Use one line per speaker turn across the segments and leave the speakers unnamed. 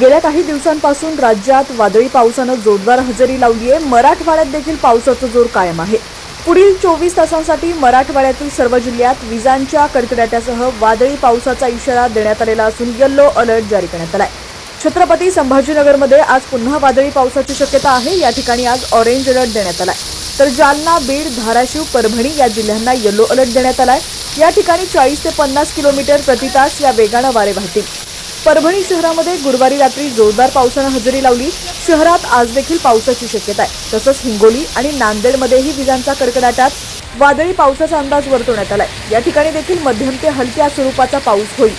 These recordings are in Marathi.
गेल्या काही दिवसांपासून राज्यात वादळी पावसानं जोरदार हजेरी लावली आहे. मराठवाड्यात देखील पावसाचा जोर कायम आहे. पुढील चोवीस तासांसाठी मराठवाड्यातील सर्व जिल्ह्यात विजांच्या कडकडाट्यासह वादळी पावसाचा इशारा देण्यात आलेला असून येल्लो अलर्ट जारी करण्यात आलाय. छत्रपती संभाजीनगरमध्ये आज पुन्हा वादळी पावसाची शक्यता आहे. या ठिकाणी आज ऑरेंज अलर्ट देण्यात आलाय. तर जालना बीड धाराशिव परभणी या जिल्ह्यांना येल्लो अलर्ट देण्यात आलाय. या ठिकाणी चाळीस ते पन्नास किलोमीटर प्रति तास या वेगानं वारे वाहतील. परभणी शहरामध्ये गुरुवारी रात्री जोरदार पावसानं हजेरी लावली. शहरात आज देखील पावसाची शक्यता आहे. तसंच हिंगोली आणि नांदेडमध्येही विजांचा कडकडाटात वादळी पावसाचा अंदाज वर्तवण्यात आलाय. या ठिकाणी देखील मध्यम ते हलक्या स्वरूपाचा पाऊस होईल.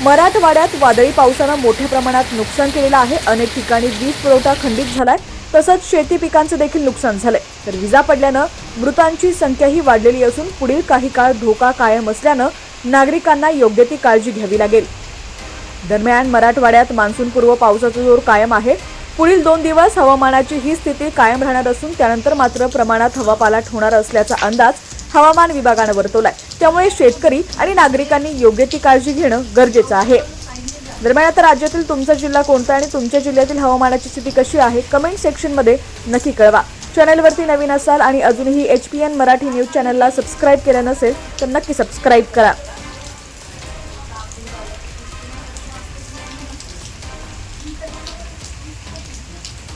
मराठवाड्यात वादळी पावसानं मोठ्या प्रमाणात नुकसान केलेलं आहे. अनेक ठिकाणी वीज पुरवठा खंडित झालाय. तसंच शेती पिकांचं देखील नुकसान झालंय. तर विजा पडल्यानं मृतांची संख्याही वाढलेली असून पुढील काही काळ धोका कायम असल्यानं नागरिकांना योग्य ती काळजी घ्यावी लागेल. दरम्यान मराठवाड्यात मान्सूनपूर्व पावसाचा जोर कायम आहे. पुढील दोन दिवस हवामानाची ही स्थिती कायम राहणार असून त्यानंतर मात्र प्रमाणात हवापालाट होणार असल्याचा अंदाज हवामान विभागानं वर्तवलाय. त्यामुळे शेतकरी आणि नागरिकांनी योग्य ती काळजी घेणं गरजेचं आहे. दरम्यान आता राज्यातील तुमचा जिल्हा कोणता आणि तुमच्या जिल्ह्यातील हवामानाची स्थिती कशी आहे कमेंट सेक्शनमध्ये नक्की कळवा. चॅनलवरती नवीन असाल आणि अजूनही H P N Marathi news चॅनलला सबस्क्राईब केलं नसेल तर नक्की सबस्क्राईब करा. Thank you.